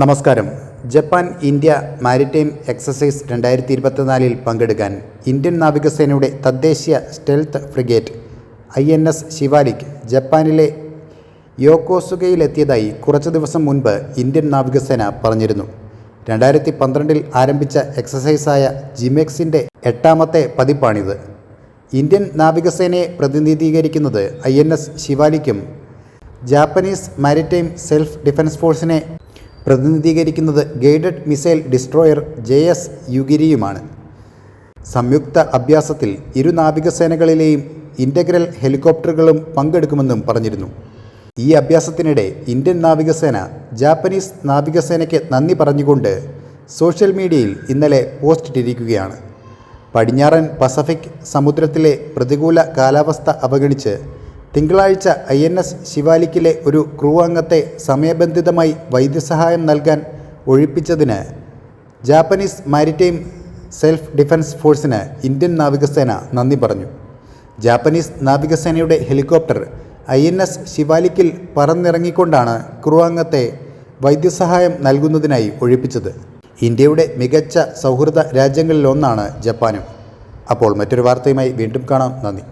നമസ്കാരം. Japan India maritime exercise രണ്ടായിരത്തി ഇരുപത്തിനാലിൽ പങ്കെടുക്കാൻ ഇന്ത്യൻ നാവികസേനയുടെ തദ്ദേശീയ stealth frigate I N S Shivalik ജപ്പാനിലെ യോക്കോസുകയിലെത്തിയതായി കുറച്ച് ദിവസം മുൻപ് ഇന്ത്യൻ നാവികസേന പറഞ്ഞിരുന്നു. രണ്ടായിരത്തി പന്ത്രണ്ടിൽ ആരംഭിച്ച എക്സസൈസായ ജിമെക്സിന്റെ എട്ടാമത്തെ പതിപ്പാണിത്. ഇന്ത്യൻ നാവികസേനയെ പ്രതിനിധീകരിക്കുന്നത് ഐ എൻ എസ് ശിവാലിക്കും ജാപ്പനീസ് മാരിടൈം സെൽഫ് ഡിഫൻസ് ഫോഴ്സിനെ പ്രതിനിധീകരിക്കുന്നത് guided missile destroyer J S യുഗിരിയുമാണ്. സംയുക്ത അഭ്യാസത്തിൽ ഇരു നാവികസേനകളിലെയും ഇന്റഗ്രൽ ഹെലികോപ്റ്ററുകളും പങ്കെടുക്കുമെന്നും പറഞ്ഞിരുന്നു. ഈ അഭ്യാസത്തിനിടെ ഇന്ത്യൻ നാവികസേന ജാപ്പനീസ് നാവികസേനയ്ക്ക് നന്ദി പറഞ്ഞുകൊണ്ട് സോഷ്യൽ മീഡിയയിൽ ഇന്നലെ പോസ്റ്റ് ഇട്ടിരിക്കുകയാണ് പടിഞ്ഞാറൻ പസഫിക് സമുദ്രത്തിലെ പ്രതികൂല കാലാവസ്ഥ അവഗണിച്ച് തിങ്കളാഴ്ച ഐ എൻ എസ് ശിവാലിക്കിലെ ഒരു ക്രൂ അംഗത്തെ സമയബന്ധിതമായി വൈദ്യസഹായം നൽകാൻ ഒഴിപ്പിച്ചതിന് ജാപ്പനീസ് മാരിടൈം സെൽഫ് ഡിഫൻസ് ഫോഴ്സിന് ഇന്ത്യൻ നാവികസേന നന്ദി പറഞ്ഞു. ജാപ്പനീസ് നാവികസേനയുടെ ഹെലികോപ്റ്റർ ഐ എൻ എസ് ശിവാലിക്കിൽ പറന്നിറങ്ങിക്കൊണ്ടാണ് ക്രൂ അംഗത്തെ വൈദ്യസഹായം നൽകുന്നതിനായി ഒഴിപ്പിച്ചത്. ഇന്ത്യയുടെ മികച്ച സൗഹൃദ രാജ്യങ്ങളിലൊന്നാണ് ജപ്പാനും. അപ്പോൾ മറ്റൊരു വാർത്തയുമായി വീണ്ടും കാണാം. നന്ദി.